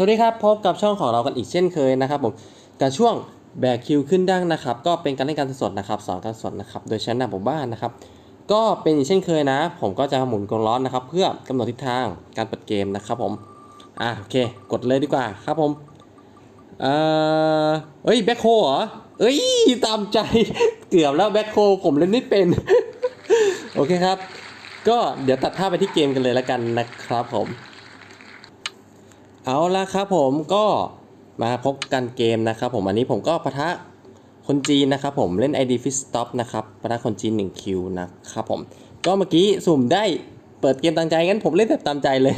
สวัสดีครับ พบกับช่องของเรากันอีกเช่นเคยนะครับผมการช่วงแบกคิวขึ้นดังนะครับ ก็เป็นการเล่นการสดนะครับสอนการสดนะครับ โดยใช้หน้าผมบ้านนะครับ ก็เป็นอีกเช่นเคยนะ ผมก็จะหมุนกลร้อนนะครับ เพื่อกำหนดทิศทางการเปิดเกมนะครับผมอะโอเค กดเลยดีกว่าครับผมเอ่อเอ้ยแบ็คโฮเหรอเอ้ยตามใจเกือบแล้วแบ็คโฮผมเล่นไม่เป็นโอเคครับ ก็เดี๋ยวตัดภาพไปที่เกมกันเลยแล้วกันนะครับผม เอาละครับผมก็มาพบกันเกมนะครับผมอันนี้ผมก็ปะทะคนจีนนะครับผมเล่น ID f i s t o p นะครับปะทะคนจีน1คิวนะครับผมก็เมื่อกี้สุ่มได้เปิดเกมตามใจงั้นผมเล่นแบบตามใจเลย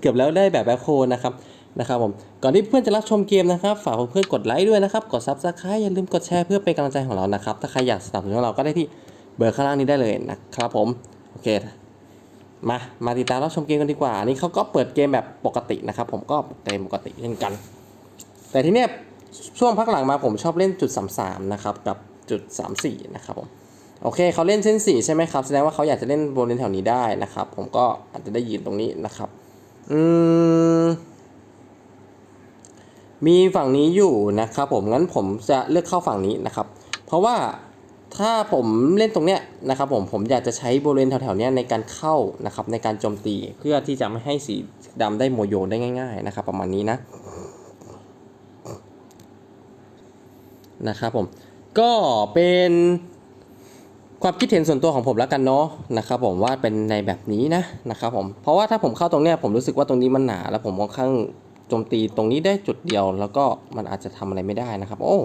เกือบแล้วได้แบบแบบโคนะครับนะครับผมก่อนที่เพื่อนจะรับชมเกมนะครับฝากเพื่อนกดไลค์ด้วยนะครับกด Subscribe อย่าลืมกดแชร์เพื่อเป็นกำลังใจของเรานะครับถ้าใครอยากสนับสนุนเราก็ได้ที่เบอร์ข้างล่างนี้ได้เลยนะครับผมโอเค มา มาติดตามรับชมเกมกันดีกว่า อันนี้เขาก็เปิดเกมแบบปกตินะครับ ผมก็เกมปกติเช่นกัน แต่ทีเนี้ยช่วงพักหลังมาผมชอบเล่นจุด33นะครับ กับจุด34นะครับผม โอเคเขาเล่นเส้น4ใช่ไหมครับ แสดงว่าเขาอยากจะเล่นบนเลนแถวนี้ได้นะครับ ผมก็อาจจะได้ยืนตรงนี้นะครับ อืม มีฝั่งนี้อยู่นะครับผม งั้นผมจะเลือกเข้าฝั่งนี้นะครับ เพราะว่า ถ้าผมเล่นตรงเนี้ยนะครับผมผมอยากจะใช้บริเวณแถวๆเนี้ยในการเข้านะครับในการโจมตีเพื่อที่จะไม่ให้สีดำได้โมโยได้ง่าย ๆนะครับ ประมาณนี้นะนะครับผมก็เป็นความคิดเห็นส่วนตัวของผมแล้วกันเนาะนะครับผมว่าเป็นในแบบนี้นะนะครับผมเพราะว่าถ้าผมเข้าตรงเนี้ยผมรู้สึกว่าตรงนี้มันหนา แล้วผมค่อนข้างโจมตีตรงนี้ได้จุดเดียว แล้วก็มันอาจจะทำอะไรไม่ได้นะครับ โอ้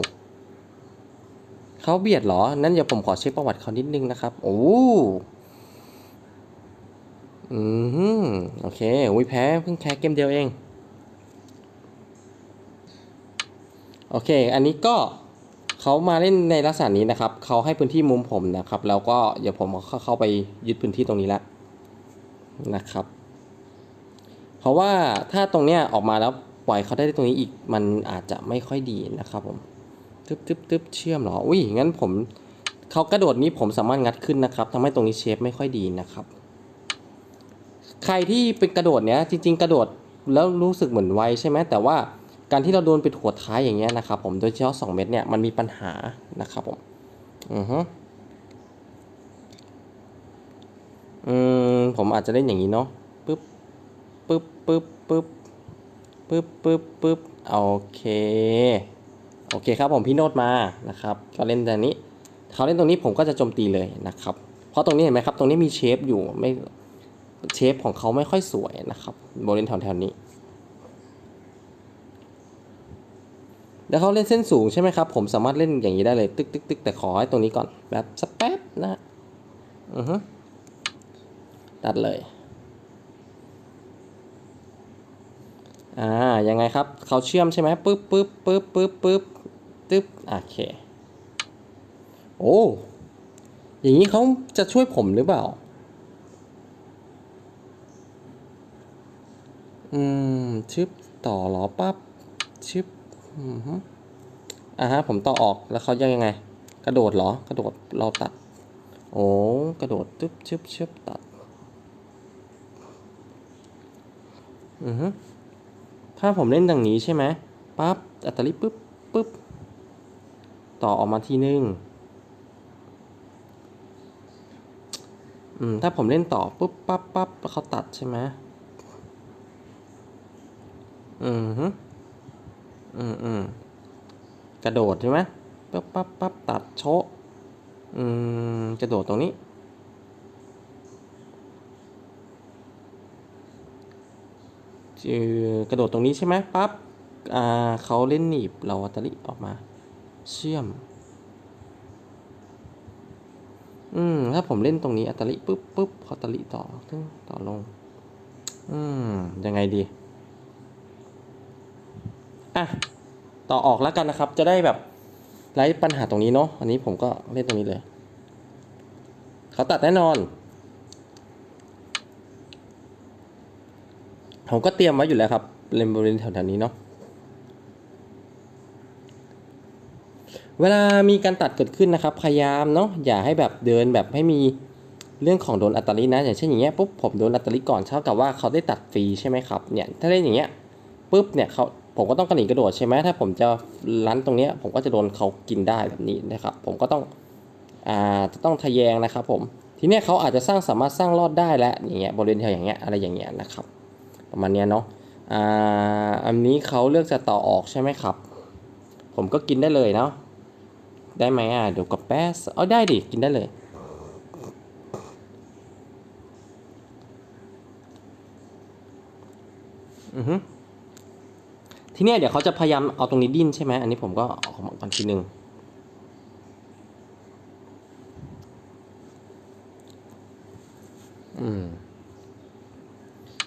เขาเบียดเหรอ นั่นเดี๋ยวผมขอเช็คประวัติเขานิดนึงนะครับ โอ้ อืมโอเคอุ้ยแพ้เพิ่งแค่เกมเดียวเอง โอเค อันนี้ก็เขามาเล่นในลักษณะนี้นะครับ เขาให้พื้นที่มุมผมนะครับ แล้วก็เดี๋ยวผมเข้าเข้าไปยึดพื้นที่ตรงนี้แล้วนะครับ เพราะว่าถ้าตรงเนี้ยออกมาแล้วปล่อยเขาได้ตรงนี้อีกมันอาจจะไม่ค่อยดีนะครับผม ตึ๊บตึ๊บตึ๊บเชื่อมเหรอ อุ้ยงั้นผมเขากระโดดนี้ผมสามารถงัดขึ้นนะครับทำให้ตรงนี้เชฟไม่ค่อยดีนะครับ ใครที่เป็นกระโดดเนี้ยจริง ๆ กระโดดแล้วรู้สึกเหมือนไวใช่ไหมแต่ว่าการที่เราโดนปิดหัวท้ายอย่างเงี้ยนะครับผมโดยเฉพาะ2เม็ดเนี่ยมันมีปัญหานะครับผมอือฮึอืมผมอาจจะเล่นอย่างนี้เนาะปึ๊บปึ๊บปึ๊บปึ๊บปึ๊บปึ๊บปึ๊บโอเค โอเคครับผมพี่โนดมานะครับก็เล่นตรงนี้เขาเล่นตรงนี้ผมก็จะโจมตีเลยนะครับ เพราะตรงนี้เห็นไหมครับ ตรงนี้มีเชฟอยู่ไม่เชฟของเขาไม่ค่อยสวยนะครับบริเวณแถวๆนี้ แล้วเขาเล่นเส้นสูงใช่ไหมครับ ผมสามารถเล่นอย่างนี้ได้เลยตึกตึกตึกแต่ขอให้ตรงนี้ก่อนแบบสักแป๊บนะอือฮึตัดเลยอ่ายังไงครับเขาเชื่อมใช่ไหมปึ๊บปึ๊บปึ๊บปึ๊บปึ๊บ ตึ๊บโอเค โอ้ อย่างนี้เขาจะช่วยผมหรือเปล่า อืม ชึบ ต่อหรอปั๊บ ชึบ อืมฮึอ่าฮะ ผมต่อออก แล้วเขายังไง กระโดดหรอ กระโดด เราตัด โอ้ กระโดด ตึ๊บ ชึบ ชึบ ตัด อือฮึถ้าผมเล่นดังนี้ใช่ไหมปั๊บอัตลิปุ๊บปุ๊บ ต่อออกมาทีหนึ่งอืมถ้าผมเล่นต่อปุ๊บปั๊บปั๊บแล้วเขาตัดใช่ไหมอืมอืมอืมกระโดดใช่ไหมปั๊บปั๊บปั๊บตัดโชะอืมกระโดดตรงนี้จือกระโดดตรงนี้ใช่ไหมปั๊บ อ่าเขาเล่นหนีบเราอัตลิออกมา เชื่อม อืม ถ้าผมเล่นตรงนี้อัตลิปุ๊บปุ๊บพอตลิต่อตึ้งต่อลง อืม ยังไงดี อะ ต่อออกแล้วกันนะครับ จะได้แบบไร้ปัญหาตรงนี้เนาะ อันนี้ผมก็เล่นตรงนี้เลย เขาตัดแน่นอน ผมก็เตรียมไว้อยู่แล้วครับ เลนบริเวณแถวๆนี้เนาะ เวลามีการตัดเกิดขึ้นนะครับ พยายามเนาะอย่าให้แบบเดินแบบให้มีเรื่องของโดนอัตราลินะ อย่างเช่นอย่างเงี้ยปุ๊บผมโดนอัตราลิก่อนเท่ากับว่าเขาได้ตัดฟรีใช่ไหมครับเนี่ยถ้าเล่นอย่างเงี้ยปุ๊บเนี่ยเขาผมก็ต้องกระหนีกระโดดใช่ไหมถ้าผมจะลั้นตรงเนี้ยผมก็จะโดนเขากินได้แบบนี้นะครับ ผมก็ต้องอ่าจะต้องทะแยงนะครับ ผมทีเนี้ยเขาอาจจะสร้างสามารถสร้างรอดได้แล้วอย่างเงี้ยบริเวณแถวอย่างเงี้ยอะไรอย่างเงี้ยนะครับ ประมาณเนี้ยเนาะอ่าอันนี้เขาเลือกจะต่อออกใช่ไหมครับ ผมก็กินได้เลยเนาะ ได้ไหมอะ เดี๋ยวกับแป๊สเอาได้ดิ กินได้เลย อือฮึทีเนี้ยเดี๋ยวเขาจะพยายามเอาตรงนี้ดิ้นใช่ไหม อันนี้ผมก็ออกมาก่อนทีหนึ่งอืม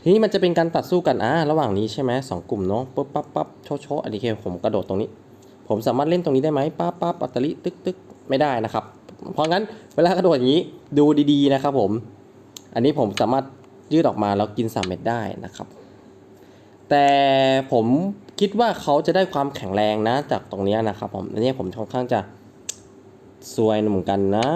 ทีนี้มันจะเป็นการตัดสู้กันอ่าระหว่างนี้ใช่ไหมสองกลุ่มเนาะปุ๊บปั๊บปั๊บโชว์โชว์อันนี้คือผมกระโดดตรงนี้ ผมสามารถเล่นตรงนี้ได้ไหมปั๊บปั๊บอัตตลิตึกตึกไม่ได้นะครับ เพราะงั้นเวลากระโดดอย่างนี้ดูดีๆนะครับผม อันนี้ผมสามารถยืดออกมาแล้วกินสามเม็ดได้นะครับ แต่ผมคิดว่าเขาจะได้ความแข็งแรงนะจากตรงนี้นะครับผมอันนี้ผมค่อนข้างจะซวยเหมือนกันนะ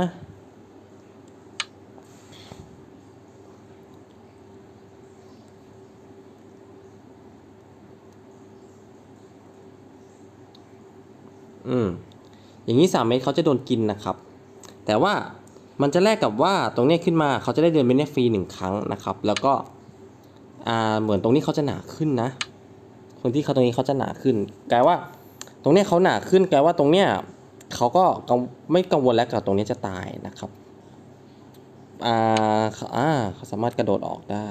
อืมอย่างนี้ 3 เมตรเขาจะโดนกินนะครับ แต่ว่ามันจะแลกกับว่าตรงนี้ขึ้นมาเขาจะได้เดินไปเนี่ยฟรีหนึ่งครั้งนะครับ แล้วก็อ่าเหมือนตรงนี้เขาจะหนาขึ้นนะคนที่เขาตรงนี้เขาจะหนาขึ้นกลายว่าตรงเนี้ยเขาหนาขึ้นกลายว่าตรงเนี้ยเขาก็ไม่กังวลแล้วกับตรงนี้จะตายนะครับอ่าเขาอ่าเขาสามารถกระโดดออกได้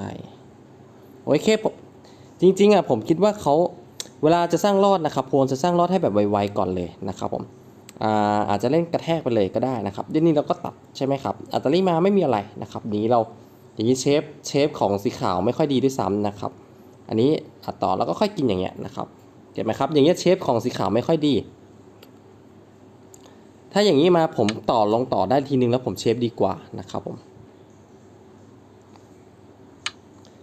โอเคผมจริงๆอะผมคิดว่าเขา เวลาจะสร้างรอดนะครับโพลจะสร้างรอดให้แบบไวๆก่อนเลยนะครับผมอาอาจจะเล่นกระแทกไปเลยก็ได้นะครับเดี๋ยวนี้เราก็ตัดใช่ไหมครับอัตราลีมาไม่มีอะไรนะครับนี้เราอย่างนี้เชฟเชฟของสีขาวไม่ค่อยดีด้วยซ้ำนะครับ อันนี้อัดต่อแล้วก็ค่อยกินอย่างเงี้ยนะครับเห็นไหมครับอย่างเงี้ยเชฟของสีขาวไม่ค่อยดี ถ้าอย่างนี้มาผมต่อลงต่อได้ทีนึงแล้วผมเชฟดีกว่านะครับผม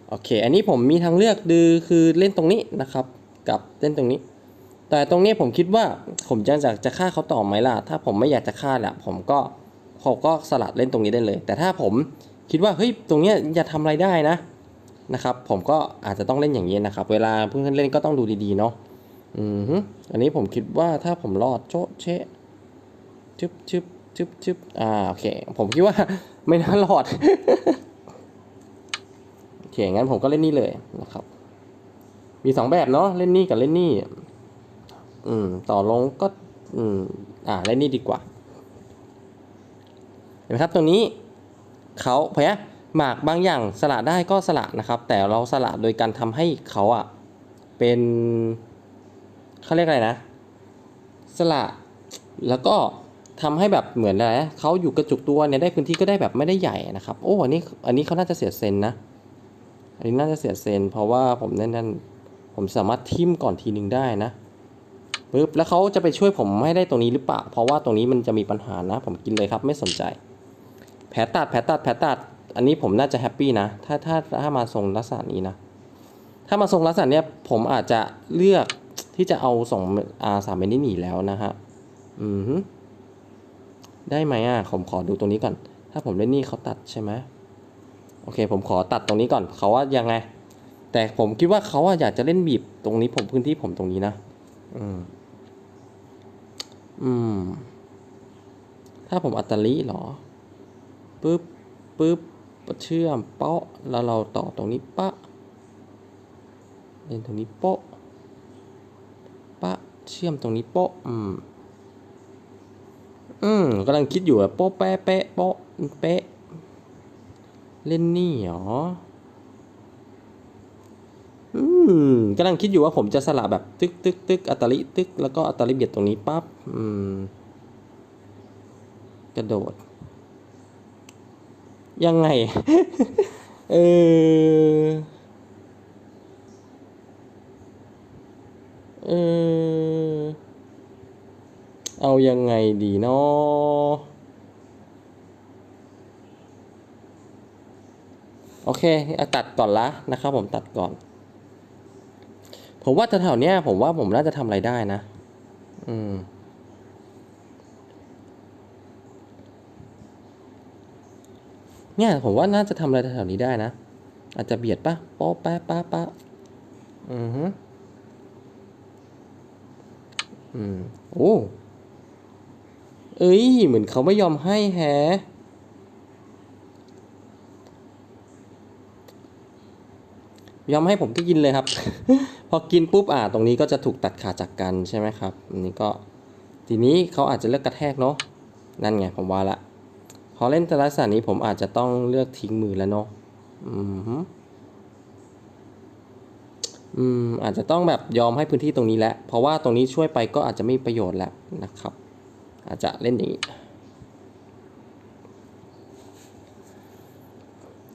โอเค อันนี้ผมมีทางเลือกดือคือเล่นตรงนี้นะครับ กับเล่นตรงนี้ แต่ตรงนี้ผมคิดว่าผมจะอยากจะฆ่าเขาต่อไหมล่ะ ถ้าผมไม่อยากจะฆ่าแหละผมก็ผมก็สลัดเล่นตรงนี้ได้เลย แต่ถ้าผมคิดว่าเฮ้ยตรงนี้ยจะทำอะไรได้นะนะครับ ผมก็อาจจะต้องเล่นอย่างนี้นะครับ เวลาเพื่อนเล่นก็ต้องดูดีๆเนาะอือฮึอันนี้ผมคิดว่าถ้าผมรอดโจ๊ะเชะชึบชึบชึบชึบอ่าโอเค ผมคิดว่าไม่น่ารอดโอเคงั้นผมก็เล่นนี่เลยนะครับ มีสองแบบเนาะเล่นนี่กับเล่นนี่อืม ต่อลงก็ อืม อ่าเล่นนี่ดีกว่า เห็นไหมครับตรงนี้เขาเพะหมากบางอย่างสละได้ก็สละนะครับ แต่เราสละโดยการทำให้เขาอะเป็นเขาเรียกอะไรนะ สละแล้วก็ทำให้แบบเหมือนอะไรเขาอยู่กระจุกตัวเนี่ยได้พื้นที่ก็ได้แบบไม่ได้ใหญ่นะครับ โอ้อันนี้อันนี้เขาน่าจะเสียเซนนะ อันนี้น่าจะเสียเซนเพราะว่าผมนั่นนั่น ผมสามารถทิมก่อนทีหนึ่งได้นะปึ๊บแล้วเขาจะไปช่วยผมให้ได้ตรงนี้หรือเปล่า เพราะว่าตรงนี้มันจะมีปัญหานะ ผมกินเลยครับไม่สนใจ แผลตัดแผลตัดแผลตัด อันนี้ผมน่าจะแฮปปี้นะ ถ้าถ้าถ้ามาทรงลักษณะนี้นะ ถ้ามาทรงลักษณะเนี้ยผมอาจจะเลือกที่จะเอาส่งอาสามเมตรนี่หนีแล้วนะฮะ อืมฮึได้ไหมอะ ผมขอดูตรงนี้ก่อน ถ้าผมเล่นนี่เขาตัดใช่ไหมโอเค ผมขอตัดตรงนี้ก่อน เขาว่ายังไง แต่ผมคิดว่าเขาอะอยากจะเล่นบีบตรงนี้ผมพื้นที่ผมตรงนี้นะ อืม อืม ถ้าผมอัตลีเหรอปึ๊บปึ๊บเชื่อมเปาะแล้วเราต่อตรงนี้ปะเล่นตรงนี้โปะปะเชื่อมตรงนี้โปะอืม อืมกำลังคิดอยู่อะโปะแปะแปะโปะเป๊ะ เล่นนี่หรอ อืมกำลังคิดอยู่ว่าผมจะสลับแบบตึกตึกตึกอัตลิตึกแล้วก็อัตตลิเบียดตรงนี้ปั๊บอืม กระโดด ยังไง เออเออเอายังไงดีเนาะโอเค เอาตัดก่อนละนะครับผมตัดก่อน ผมว่าแถวๆนี้ผมว่าผมน่าจะทำอะไรได้นะ อืม เนี่ยผมว่าน่าจะทำอะไรแถวๆนี้ได้นะ อาจจะเบียดปะป๊ะแป๊ะปะปะอือฮึอืม โอ้ เอ้ย เหมือนเขาไม่ยอมให้แฮ ยอมให้ผมก็กินเลยครับ พอกินปุ๊บอ่าตรงนี้ก็จะถูกตัดขาดจากกันใช่ไหมครับอันนี้ก็ทีนี้เขาอาจจะเลือกกระแทกเนาะนั่นไงผมว่าละพอเล่นลักษณะนี้ผมอาจจะต้องเลือกทิ้งมือแล้วเนาะอืมอืมอาจจะต้องแบบยอมให้พื้นที่ตรงนี้แหละเพราะว่าตรงนี้ช่วยไปก็อาจจะไม่ประโยชน์แล้วนะครับ อาจจะเล่นอย่างนี้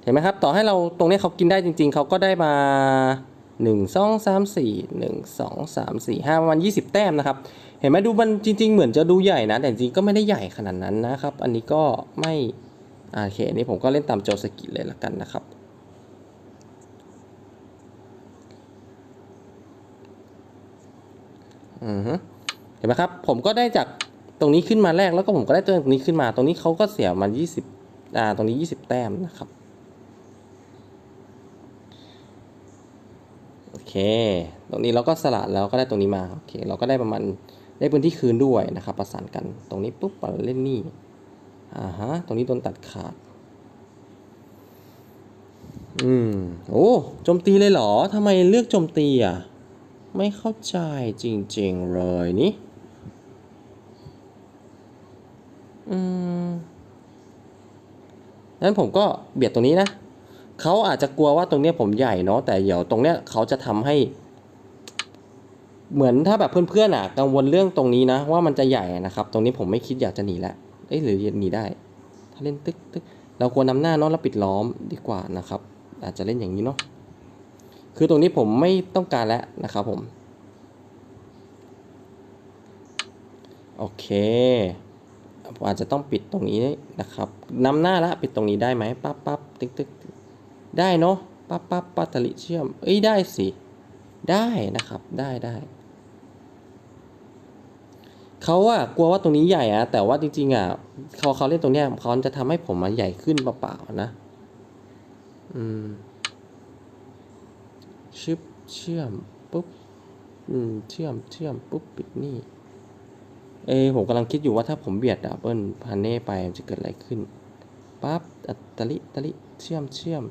เห็นไหมครับ ต่อให้เราตรงนี้เขากินได้จริง ๆ เขาก็ได้มา 1 2 3 4 1 2 3 4 5ประมาณ20 แต้มนะครับ เห็นไหมดูมันจริง ๆ เหมือนจะดูใหญ่นะ แต่จริงก็ไม่ได้ใหญ่ขนาดนั้นนะครับ อันนี้ก็ไม่โอเคอันนี้ผมก็เล่นตามโจสกิเลยละกันนะครับเห็นไหมครับ ผมก็ได้จากตรงนี้ขึ้นมาแรกแล้วก็ผมก็ได้ตัวตรงนี้ขึ้นมา ตรงนี้เขาก็เสียมัน20อ่าตรงนี้ 20 แต้มนะครับ โอ เค ตรงนี้เราก็สละแล้วก็ได้ตรงนี้มา โอเค เราก็ได้ประมาณได้พื้นที่คืนด้วยนะครับ ประสานกัน ตรงนี้ปุ๊บเราเล่นนี่ อ่าฮะ ตรงนี้โดนตัดขาด อืม โอ้ โจมตีเลยเหรอทำไมเลือกโจมตีอะ ไม่เข้าใจจริง ๆ เลยนี่ อืม งั้นผมก็เบียดตรงนี้นะ เขาอาจจะกลัวว่าตรงเนี้ยผมใหญ่เนาะแต่เดี๋ยวตรงเนี้ยเขาจะทำให้ เหมือนถ้าแบบเพื่อนๆอะ กังวลเรื่องตรงนี้นะ ว่ามันจะใหญ่นะครับ ตรงนี้ผมไม่คิดอยากจะหนีแล้วเอ้ยหรือหนีได้ ถ้าเล่นตึกตึกเราควรนำหน้าเนาะแล้วปิดล้อมดีกว่านะครับ อาจจะเล่นอย่างนี้เนาะคือตรงนี้ผมไม่ต้องการแล้วนะครับผมโอเคอาจจะต้องปิดตรงนี้นะครับนำหน้าละปิดตรงนี้ได้ไหมปั๊บปั๊บตึกตึก ได้เนาะปั๊บปั๊บปัตตลิเชื่อม เอ้ยได้สิ ได้นะครับ ได้ได้เขาอะกลัวว่าตรงนี้ใหญ่อะแต่ว่าจริงๆอะเขาเขาเล่นตรงเนี้ยเขาจะทำให้ผมมันใหญ่ขึ้นเปล่าๆนะ อืมชึบเชื่อมปุ๊บ อืมเชื่อมเชื่อมปุ๊บปิดนี่ เอผมกำลังคิดอยู่ว่าถ้าผมเบียดดับเบิลพาเน่ไปจะเกิดอะไรขึ้นปั๊บอะตะลิตะลิเชื่อมเชื่อม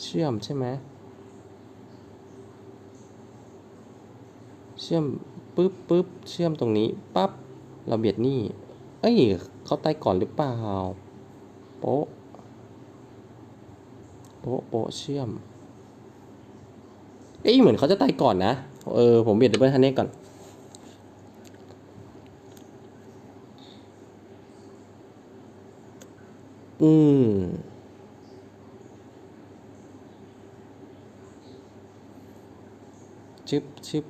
เชื่อมใช่ไหมเชื่อมปุ๊บปุ๊บเชื่อมตรงนี้ปั๊บเราเบียดนี่ เอ้ยเขาตายก่อนหรือเปล่าโป๊ะโป๊ะโป๊ะเชื่อม เอ้ยเหมือนเขาจะตายก่อนนะเออผมเบียดดับเบิลฮันเน่ก่อนอืม ชึบชึบ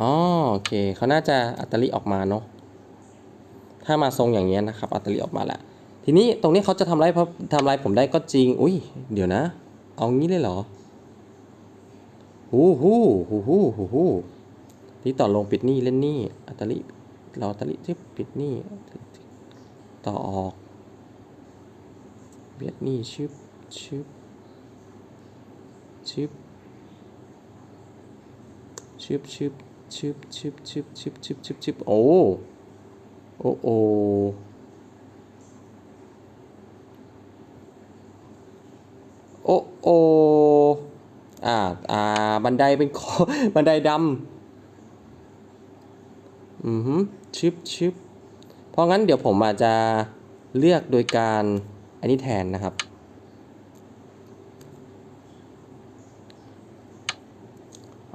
อ๋อโอเคเขาน่าจะอัตลิออกมาเนาะถ้ามาทรงอย่างเงี้ยนะครับ อัตลิออกมาแล้วทีนี้ตรงนี้เขาจะทำไรเพราะทำไรผมได้ก็จริง อุ้ยเดี๋ยวนะ เอางี้เลยเหรอหูหูหูหูหูหูที่ต่อลงปิดนี่เล่นนี่อัตลิเราอัตลิที่ปิดนี่ต่อออกเบียดนี่ชึบชึบ ชึบชึบชึบชึบชึบชึบชึบชึบชึบชึบโอ้โอ้โอ้โอ้โออ่าอ่าบันไดเป็นคอบันไดดำอือฮึชึบชึบเพราะงั้นเดี๋ยวผมอาจจะเลือกโดยการอันนี้แทนนะครับ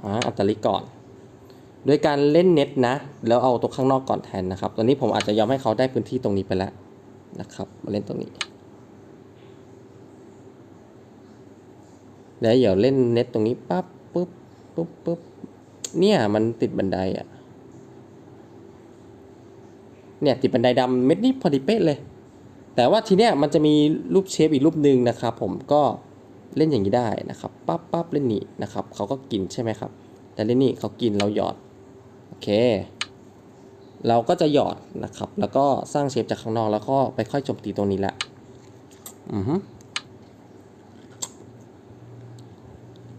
อ่าอัตลิก่อนโดยการเล่นเน็ตนะ แล้วเอาตัวข้างนอกก่อนแทนนะครับ ตอนนี้ผมอาจจะยอมให้เขาได้พื้นที่ตรงนี้ไปแล้วนะครับ มาเล่นตรงนี้ แล้วเดี๋ยวเล่นเน็ตตรงนี้ปั๊บปุ๊บปุ๊บปุ๊บเนี่ยมันติดบันไดอะ เนี่ยติดบันไดดำเม็ดนี้พอดีเป๊ะเลย แต่ว่าทีเนี้ยมันจะมีรูปเชฟอีกรูปหนึ่งนะครับผมก็ เล่นอย่างนี้ได้นะครับปั๊บปั๊บเล่นนี่นะครับเขาก็กินใช่ไหมครับ แต่เล่นนี่เขากินเราหยอดโอเค เราก็จะหยอดนะครับ แล้วก็สร้างเชฟจากข้างนอกแล้วก็ไปค่อยโจมตีตรงนี้แหละอือฮึ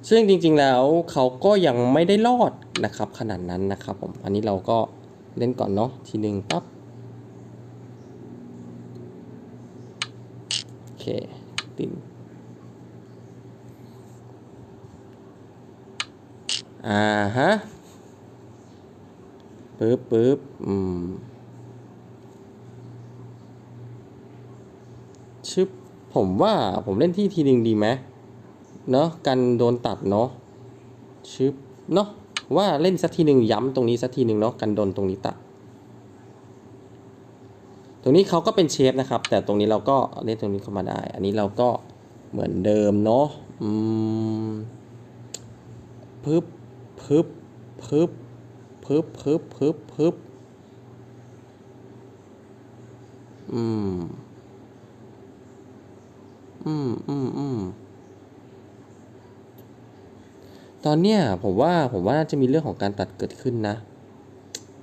ซึ่งจริงๆแล้วเขาก็ยังไม่ได้รอดนะครับ ขนาดนั้นนะครับผมอันนี้เราก็เล่นก่อนเนาะทีหนึ่งปั๊บโอเคติน อ่าฮะปึ๊บปึ๊บอืมชึบผมว่าผมเล่นที่ทีหนึ่งดีไหมเนาะกันโดนตัดเนาะชึบเนาะว่าเล่นสักทีหนึ่งย้ำตรงนี้สักทีหนึ่งเนาะกันโดนตรงนี้ตัด ตรงนี้เขาก็เป็นเชฟนะครับ แต่ตรงนี้เราก็เล่นตรงนี้เข้ามาได้ อันนี้เราก็เหมือนเดิมเนาะอืมพึบ พึบพึบพึบพึบพึบพึบอืม อืมอืมอืมตอนเนี้ยผมว่าผมว่าน่าจะมีเรื่องของการตัดเกิดขึ้นนะ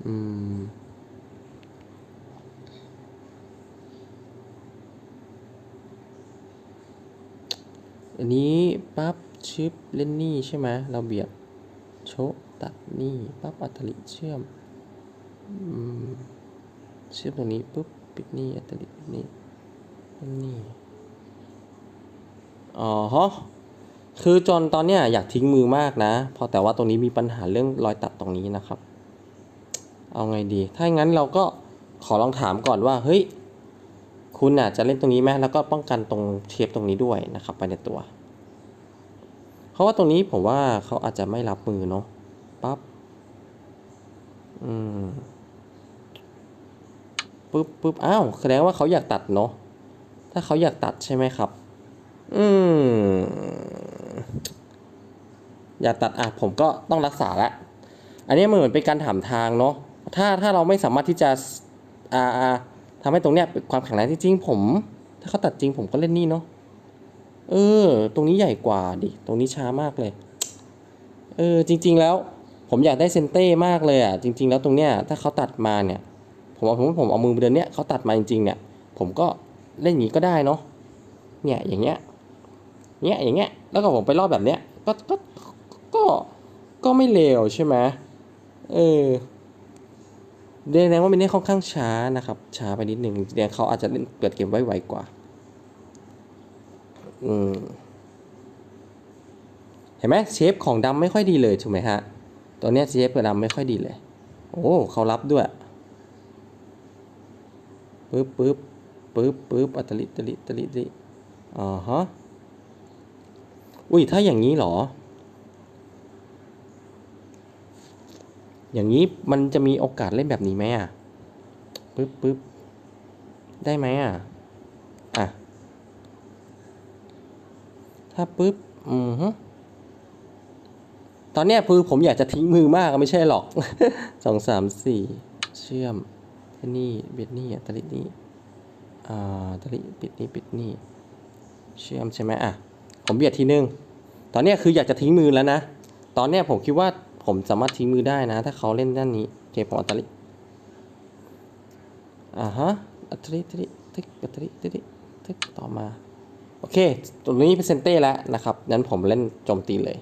อืม อันนี้ปั๊บชิปเล่นนี่ใช่ไหมเราเบียด โชตัดนี่ปั๊บอัตลิเชื่อมเชื่อมตรงนี้ปุ๊บปิดนี่อัตลิปิดนี่นี่อ๋อฮะคือจนตอนเนี้ยอยากทิ้งมือมากนะ พอแต่ว่าตรงนี้มีปัญหาเรื่องรอยตัดตรงนี้นะครับ เอาไงดี ถ้าอย่างนั้นเราก็ขอลองถามก่อนว่า เฮ้ย คุณน่ะจะเล่นตรงนี้ไหมแล้วก็ป้องกันตรงเทปตรงนี้ด้วยนะครับ ไปในตัว เพราะว่าตรงนี้ผมว่าเขาอาจจะไม่รับมือเนาะปั๊บอืมปึ๊บปึ๊บอ้าวแสดงว่าเขาอยากตัดเนาะถ้าเขาอยากตัดใช่ไหมครับ อืมอยากตัดอะผมก็ต้องรักษาละอันนี้มันเหมือนเป็นการถามทางเนาะถ้าถ้าเราไม่สามารถที่จะอ่าทำให้ตรงเนี้ยเป็นความแข็งแรงจริงๆผม ถ้าเขาตัดจริงผมก็เล่นนี่เนาะ เออ ตรงนี้ใหญ่กว่าดิ ตรงนี้ช้ามากเลย เออ จริง ๆ แล้ว ผมอยากได้เซนเต้มากเลยอะ จริง ๆ แล้วตรงเนี้ย ถ้าเขาตัดมาเนี่ย ผมเอาผมผมเอามือไปเดินเนี้ยเขาตัดมาจริง ๆ เนี่ย ผมก็เล่นอย่างนี้ก็ได้เนาะ เนี่ย อย่างเงี้ย เนี้ย อย่างเงี้ย แล้วก็ผมไปรอบแบบเนี้ย ก็ ก็ ก็ ก็ไม่เลวใช่ไหมเออแสดงว่ามินเนี่ยค่อนข้างช้านะครับ ช้าไปนิดหนึ่งแสดงเขาอาจจะเล่นเปิดเกมไว้ไวกว่า อืมเห็นไหมเชฟของดำไม่ค่อยดีเลยถูกไหมฮะตัวนี้เชฟกับดำไม่ค่อยดีเลย โอ้เขารับด้วยปึ๊บปึ๊บปึ๊บปึ๊บอัตลิตลิตลิตลิอ่าฮะอุ้ยถ้าอย่างนี้หรอ อย่างนี้มันจะมีโอกาสเล่นแบบนี้ไหมอะปึ๊บปึ๊บได้ไหมอะอะ ถ้าปึ๊บอืมฮึตอนเนี้ยคือผมอยากจะทิ้งมือมากไม่ใช่หรอกสองสามสี่เชื่อมนี่เบียดนี่อะตะลินี่อ่าตะลิปิดนี่ปิดนี่เชื่อมใช่ไหมอะผมเบียดทีนึงตอนเนี้ยคืออยากจะทิ้งมือแล้วนะตอนเนี้ยผมคิดว่าผมสามารถทิ้งมือได้นะ ถ้าเขาเล่นด้านนี้โอเคผมอัตลิอ่าฮะอัตลิอัตลิทึกอัตลิอัตลิทึกต่อมา โอเค ตรงนี้เป็นเซนเต้แล้วนะครับ นั้นผมเล่นโจมตีเลย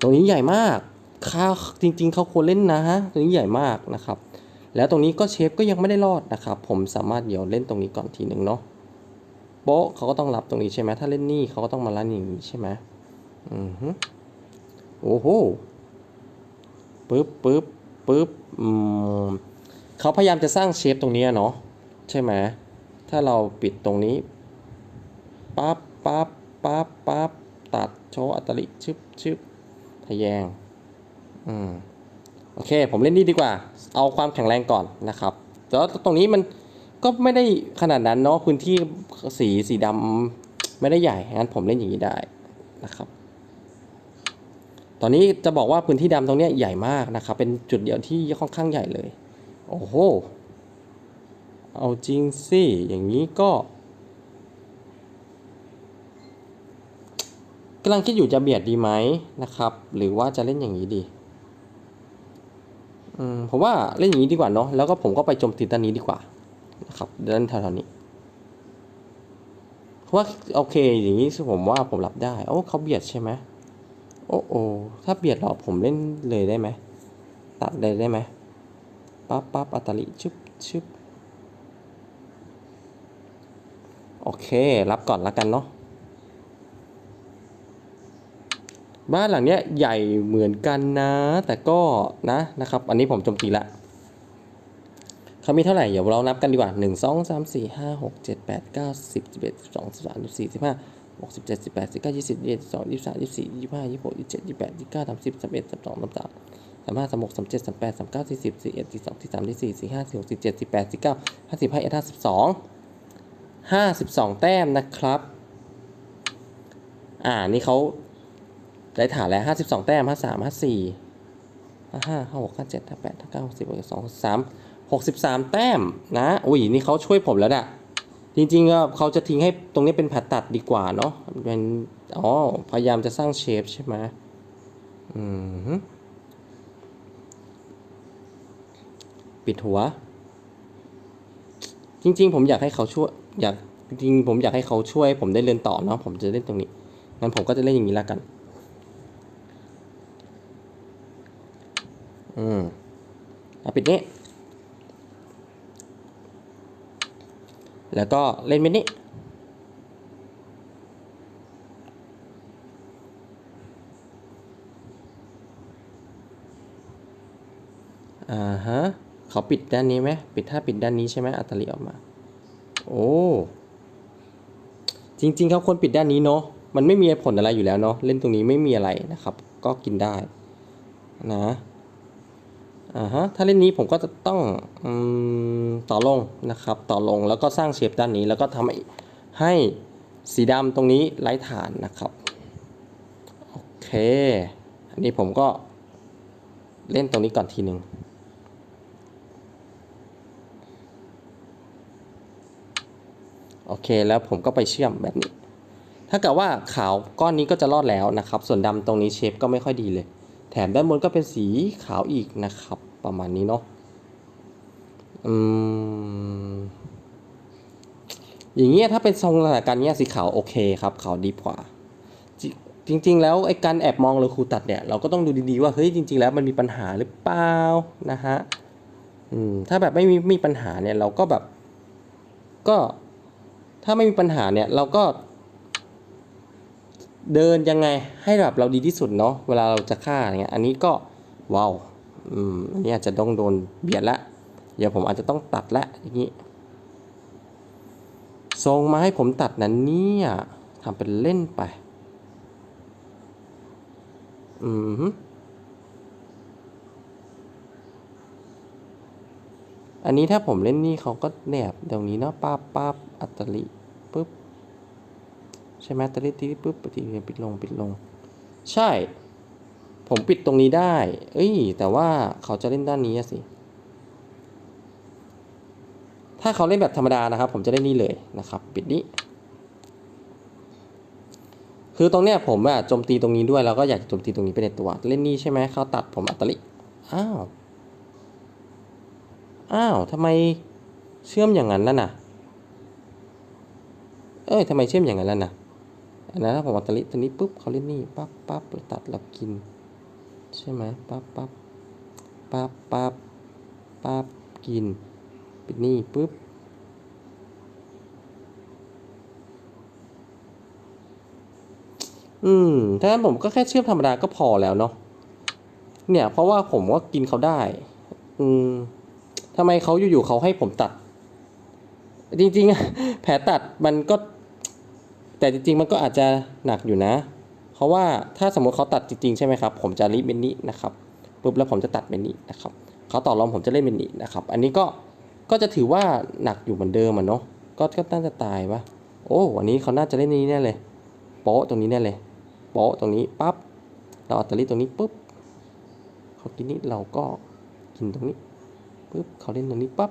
ตรงนี้ใหญ่มากค่าจริง ๆ เขาควรเล่นนะฮะตรงนี้ใหญ่มากนะครับ แล้วตรงนี้ก็เชฟก็ยังไม่ได้รอดนะครับ ผมสามารถเดี๋ยวเล่นตรงนี้ก่อนทีหนึ่งเนาะ โป๊ะเขาก็ต้องรับตรงนี้ใช่ไหมถ้าเล่นนี่เขาก็ต้องมาลั่นอย่างนี้ใช่ไหมอือฮึโอ้โหปึ๊บปึ๊บปึ๊บอืมเขาพยายามจะสร้างเชฟตรงนี้อะเนาะใช่ไหมถ้าเราปิดตรงนี้ ปั๊บปั๊บปั๊บปั๊บตัดโชว์อัตลิชึบชึบทะแยง อืม โอเค ผมเล่นนี่ดีกว่า เอาความแข็งแรงก่อนนะครับแล้วตรงนี้มันก็ไม่ได้ขนาดนั้นเนาะ พื้นที่สีสีดำไม่ได้ใหญ่ งั้นผมเล่นอย่างนี้ได้นะครับ ตอนนี้จะบอกว่าพื้นที่ดำตรงเนี้ยใหญ่มากนะครับ เป็นจุดเดียวที่ค่อนข้างใหญ่เลย โอ้โห เอาจริงสิ อย่างนี้ก็ กำลังคิดอยู่จะเบียดดีไหมนะครับ หรือว่าจะเล่นอย่างนี้ดีผมว่าเล่นอย่างนี้ดีกว่าเนาะแล้วก็ผมก็ไปโจมตีด้านนี้ดีกว่านะครับเดินแถวๆนี้คราะว่าโอเคอย่างนี้ผมว่าผมรับได้ โอ้เขาเบียดใช่ไหมโอ้โอ้ถ้าเบียดเหรอผมเล่นเลยได้ไหมตัดเลยได้ไหมปั๊บปั๊บอัตลิชึบชึบโอเค รับก่อนละกันเนาะ บ้านหลังเนี้ยใหญ่เหมือนกันนะ แต่ก็นะนะครับ อันนี้ผมจมตีละเขามีเท่าไหร่ เดี๋ยวเรานับกันดีกว่าหนึ่งสองสามสี่ห้าหกเจ็ดแปดเก้าสิบสิบเอ็ดสิบสองสิบสามสิบสี่สิบห้าหกสิบเจ็ดสิบแปดสิบเก้ายี่สิบยี่สิบสองยี่สิบสามยี่สิบสี่ยี่สิบห้ายี่สิบหกยี่สิบเจ็ดยี่สิบแปดยี่สิบเก้าสามสิบสามเอ็ดสามสองสามสามสามห้าสามหกสามเจ็ดสามแปดสามเก้าสี่สิบสี่เอ็ดสี่สองสี่สามสี่สี่สี่ห้าสี่หกสี่เจ็ดสี่แปดสี่เก้าห้าสิบห้าเอ็ดห้าสิบสองห้าสิบสองแต้มนะครับ อ่า นี่เขา ได้ฐานแล้วห้าสิบสองแต้มห้าสามห้าสี่ห้าห้าห้าหกห้าเจ็ดห้าแปดห้าเก้าหกสิบหกสองสามหกสิบสามแต้มนะอุ้ยนี่เขาช่วยผมแล้วน่ะจริงๆก็เขาจะทิ้งให้ตรงนี้เป็นผ่าตัดดีกว่าเนาะเป็นอ๋อพยายามจะสร้างเชฟใช่ไหมอืมปิดหัว จริง ๆ ผมอยากให้เขาช่วยอยากจริงๆผมอยากให้เขาช่วย ผมได้เล่นต่อเนาะผมจะเล่นตรงนี้งั้นผมก็จะเล่นอย่างนี้ล้วกัน อืมปิดนี้ แล้วก็เล่นเม็ดนี้ อ่าฮะเขาปิดด้านนี้ไหมปิดถ้าปิดด้านนี้ใช่ไหมอัตลิออกมา โอ้ จริงๆเขาควรปิดด้านนี้เนาะ มันไม่มีผลอะไรอยู่แล้วเนาะ เล่นตรงนี้ไม่มีอะไรนะครับ ก็กินได้นะ อ่าฮะถ้าเล่นนี้ผมก็จะต้องอต่อลงนะครับ ต่อลงแล้วก็สร้างเชฟด้านนี้ แล้วก็ทำให้ให้สีดำตรงนี้ไร้ฐานนะครับ โอเค อันนี้ผมก็เล่นตรงนี้ก่อนทีหนึ่งโอเคแล้วผมก็ไปเชื่อมแบบนี้ ถ้าเกิดว่าขาวก้อนนี้ก็จะรอดแล้วนะครับ ส่วนดำตรงนี้เชฟก็ไม่ค่อยดีเลย แถมด้านบนก็เป็นสีขาวอีกนะครับ ประมาณนี้เนาะอืมอย่างเงี้ยถ้าเป็นทรงสถานการณ์เนี้ยสีขาวโอเคครับขาวดีกว่า จริง ๆ แล้วไอ้การแอบมองหรือครูตัดเนี่ยเราก็ต้องดูดีๆว่าเฮ้ยจริง ๆ แล้วมันมีปัญหาหรือเปล่านะฮะอืมถ้าแบบไม่มีมีปัญหาเนี่ยเราก็แบบ ก็ถ้าไม่มีปัญหาเนี่ยเราก็ เดินยังไงให้แบบเราดีที่สุดเนาะเวลาเราจะฆ่าอย่างเงี้ยอันนี้ก็ว้าวอืมอันนี้อาจจะต้องโดนเบียดละเดี๋ยวผมอาจจะต้องตัดละอย่างนี้ทรงมาให้ผมตัดนั้นเนี่ยทำเป็นเล่นไป อืมอันนี้ถ้าผมเล่นนี่เขาก็แนบตรงนี้เนาะป้าป้าอัตลิปุ๊บ ใช่ไหมตะลิตีปุ๊บปฏิเปิดลงปิดลง ใช่ ผมปิดตรงนี้ได้ เอ้ย แต่ว่าเขาจะเล่นด้านนี้สิ ถ้าเขาเล่นแบบธรรมดานะครับ ผมจะเล่นนี่เลยนะครับ ปิดนี้ คือตรงเนี้ยผมอะโจมตีตรงนี้ด้วยแล้วก็อยากจะโจมตีตรงนี้ไปในตัว เล่นนี่ใช่ไหมเขาตัดผมอัตลิอ้าวอ้าวทำไมเชื่อมอย่างนั้นล่ะน่ะเอ้ยทำไมเชื่อมอย่างนั้นล่ะน่ะ อันนั้นถ้าผมเอาตะลิตัวนี้ปุ๊บเขาเล่นนี่ปั๊บปั๊บตัดแล้วกิน ใช่ไหมปั๊บปั๊บปั๊บปั๊บปั๊บกินปิดนี่ปุ๊บอืมถ้างั้นผมก็แค่เชื่อมธรรมดาก็พอแล้วเนาะเนี่ย เพราะว่าผมก็กินเขาได้ อืมทำไมเขาอยู่ๆเขาให้ผมตัด จริงๆแผลตัดมันก็ แต่จริงๆมันก็อาจจะหนักอยู่นะ เพราะว่าถ้าสมมติเขาตัดจริงๆใช่ไหมครับ ผมจะรีบเมนนี้นะครับปุ๊บแล้วผมจะตัดเมนนี้นะครับเขาต่อรองผมจะเล่นเมนนี้นะครับ อันนี้ก็ก็จะถือว่าหนักอยู่เหมือนเดิมอะเนาะก็ก็น่าจะตายปะโอ้วันนี้เขาน่าจะเล่นนี้แน่เลยโป๊ะตรงนี้แน่เลยโป๊ะตรงนี้ปั๊บเราอัตลิตรงนี้ปุ๊บเขากินนี้เราก็กินตรงนี้ปุ๊บเขาเล่นตรงนี้ปั๊บ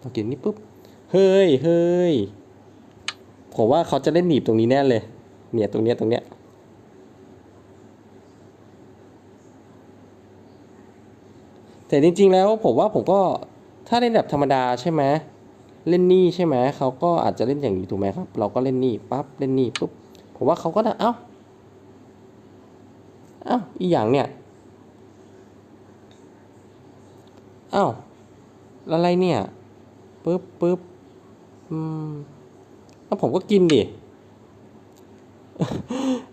เรากินนี้ปุ๊บเฮ้ยเฮ้ย ผมว่าเขาจะเล่นหนีบตรงนี้แน่เลย เนี่ยตรงเนี้ยตรงเนี้ยแต่จริง ๆ แล้วผมว่าผมก็ถ้าเล่นแบบธรรมดาใช่ไหมเล่นนี่ใช่ไหมเขาก็อาจจะเล่นอย่างนี้ถูกไหมครับ เราก็เล่นนี่ปั๊บเล่นนี่ปุ๊บผมว่าเขาก็นะเอ้าเอ้าอีอย่างเนี่ยเอ้าอะไรเนี่ยปุ๊บปุ๊บอืม แล้วผมก็กินดิ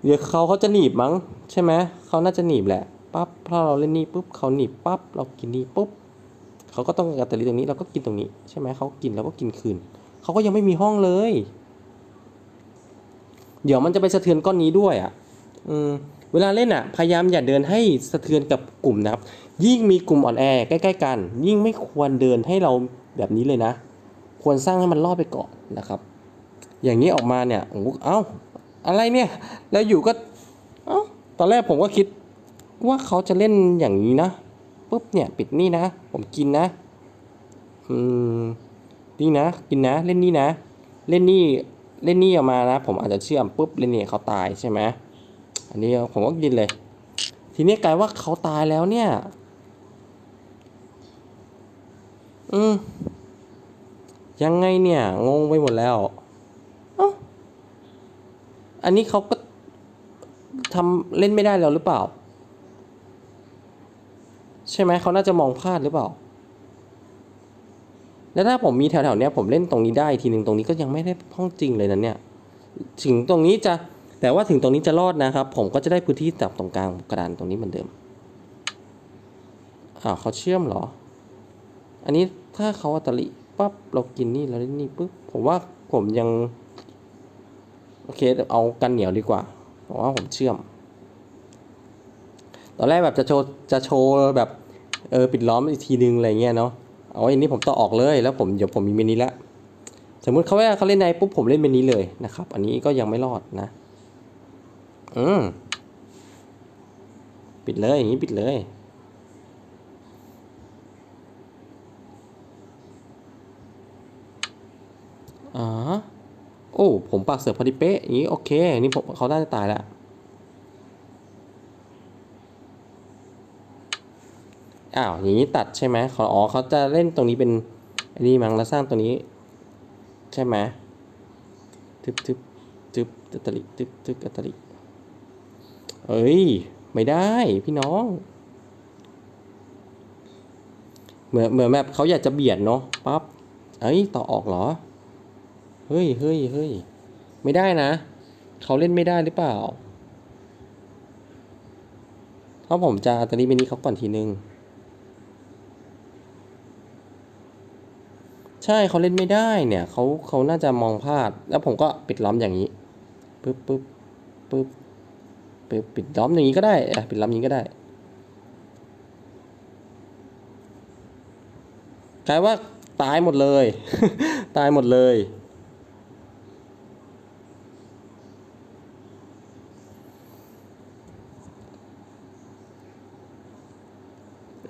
เดี๋ยวเขาเขาจะหนีบมั้ง ใช่ไหมเขาน่าจะหนีบแหละปั๊บพอเราเล่นนี่ปุ๊บเขาหนีบปั๊บเรากินนี่ปุ๊บเขาก็ต้องกระตริตรงนี้เราก็กินตรงนี้ ใช่ไหมเขากินเราก็กินคืนเขาก็ยังไม่มีห้องเลย เดี๋ยวมันจะไปสะเทือนก้อนนี้ด้วยอะอืมเวลาเล่นอะพยายามอย่าเดินให้สะเทือนกับกลุ่มนะครับ ยิ่งมีกลุ่มอ่อนแอใกล้ ๆ กัน ยิ่งไม่ควรเดินให้เราแบบนี้เลยนะ ควรสร้างให้มันรอดไปก่อนนะครับ อย่างนี้ออกมาเนี่ยโอ้โหเอ้าอะไรเนี่ยแล้วอยู่ก็เอ้าตอนแรกผมก็คิดว่าเขาจะเล่นอย่างนี้นะปุ๊บเนี่ยปิดนี่นะ ผมกินนะอืมนี่นะกินนะเล่นนี่นะ เล่นนี่เล่นนี่ออกมานะ ผมอาจจะเชื่อมปุ๊บเล่นนี่เขาตายใช่ไหมอันนี้ผมก็กินเลย ทีนี้กลายว่าเขาตายแล้วเนี่ยอืมยังไงเนี่ย งงไปหมดแล้ว อันนี้เขาก็ทำเล่นไม่ได้แล้วหรือเปล่า ใช่ไหมเขาน่าจะมองพลาดหรือเปล่า แล้วถ้าผมมีแถวๆเนี้ยผมเล่นตรงนี้ได้ทีหนึ่งตรงนี้ก็ยังไม่ได้ห้องจริงเลยนะเนี่ยถึงตรงนี้จะแต่ว่าถึงตรงนี้จะรอดนะครับ ผมก็จะได้พื้นที่จับตรงกลางกระดานตรงนี้เหมือนเดิมอ้าวเขาเชื่อมเหรอ อันนี้ถ้าเขาอัตลิปั๊บเรากินนี่เราเล่นนี่ปุ๊บผมว่าผมยัง โอเคเอากันเหนียวดีกว่าเพราะว่าผมเชื่อม ตอนแรกแบบจะโชว์จะโชว์แบบเออปิดล้อมอีกทีนึงอะไรเงี้ยเนาะเอาอันนี้ผมต่อออกเลยแล้วผมเดี๋ยวผมมีเมนูละสมมติเขาเวลาเขาเล่นในปุ๊บผมเล่นเมนูเลยนะครับ อันนี้ก็ยังไม่รอดนะอืมปิดเลยอย่างนี้ปิดเลย โอ้ผมปากเสือพอดีเป๊ะอย่างนี้โอเค นี่ผมเขาน่าจะตายแล้วอ้าวอย่างนี้ตัดใช่ไหมเขาอ๋อเขาจะเล่นตรงนี้เป็นอันนี้มั้งแล้วสร้างตัวนี้ ใช่ไหมทึบทึบทึบอัตลิทึบทึบอัตลิเอ้ย ไม่ได้พี่น้อง เหมือนเหมือนแบบเขาอยากจะเบียดเนาะปั๊บเอ้ยต่อออกเหรอ เฮ้ยเฮ้ยเฮ้ยไม่ได้นะ เขาเล่นไม่ได้หรือเปล่าเพราะผมจะตอนนี้เมนี้เขาก่อนทีนึง ใช่เขาเล่นไม่ได้เนี่ยเขาเขาน่าจะมองพลาด แล้วผมก็ปิดล้อมอย่างนี้ปึ๊บปึ๊บปึ๊บปึ๊บปิดล้อมอย่างนี้ก็ได้อะปิดล้อมอย่างนี้ก็ได้กลายว่าตายหมดเลย ตายหมดเลย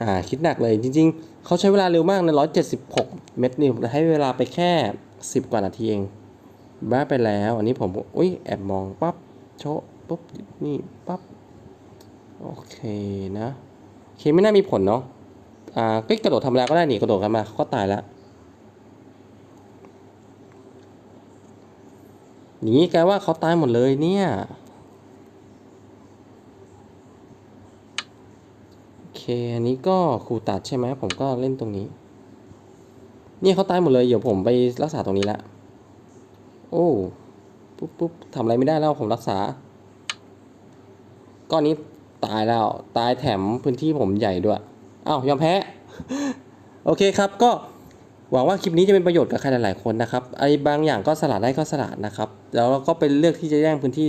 อ่าคิดหนักเลยจริงๆ เขาใช้เวลาเร็วมากใน 176 เมตรนี่ให้เวลาไปแค่ 10 กว่านาทีเองบ้าไปแล้ว อันนี้ผมอุ้ยแอบมองปั๊บโชะปุ๊บนี่ปั๊บโอเคนะโอเคไม่น่ามีผลเนาะอ่าก็กระโดดธรรมดาก็ได้นี่กระโดดกันมาเขาก็ตายแล้วอย่างนี้กว่าเขาตายหมดเลยเนี่ย อเคอันนี้ก็ครูตัดใช่ไหมผมก็เล่นตรงนี้ เนี่ยเขาตายหมดเลย เดี๋ยวผมไปรักษาตรงนี้ละโอ้ปุ๊บปุ๊บทำอะไรไม่ได้แล้วผมรักษา ก้อนนี้ตายแล้ว ตายแถมพื้นที่ผมใหญ่ด้วยอ้าวยอมแพ้ โอเคครับก็หวังว่าคลิปนี้จะเป็นประโยชน์กับใครหลายๆคนนะครับไอ้บางอย่างก็สลัดได้ก็สลัดนะครับ แล้วเราก็ไปเลือกที่จะแย่งพื้นที่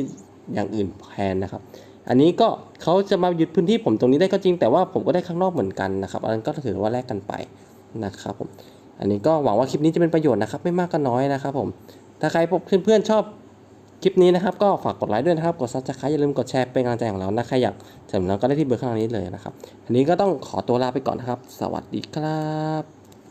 อย่างอื่นแทนนะครับ อันนี้ก็เขาจะมายึดพื้นที่ผมตรงนี้ได้ก็จริง แต่ว่าผมก็ได้ข้างนอกเหมือนกันนะครับ อันนั้นก็ถือว่าแลกกันไปนะครับผม อันนี้ก็หวังว่าคลิปนี้จะเป็นประโยชน์นะครับ ไม่มากก็น้อยนะครับผม ถ้าใครเพื่อนๆชอบคลิปนี้นะครับ ก็ฝากกดไลค์ด้วยนะครับ กดซับสไครต์อย่าลืมกดแชร์เป็นกำลังใจของเรานะ ใครอยากเสริมเราก็ได้ที่เบอร์ข้างล่างนี้เลยนะครับ อันนี้ก็ต้องขอตัวลาไปก่อนนะครับ สวัสดีครับ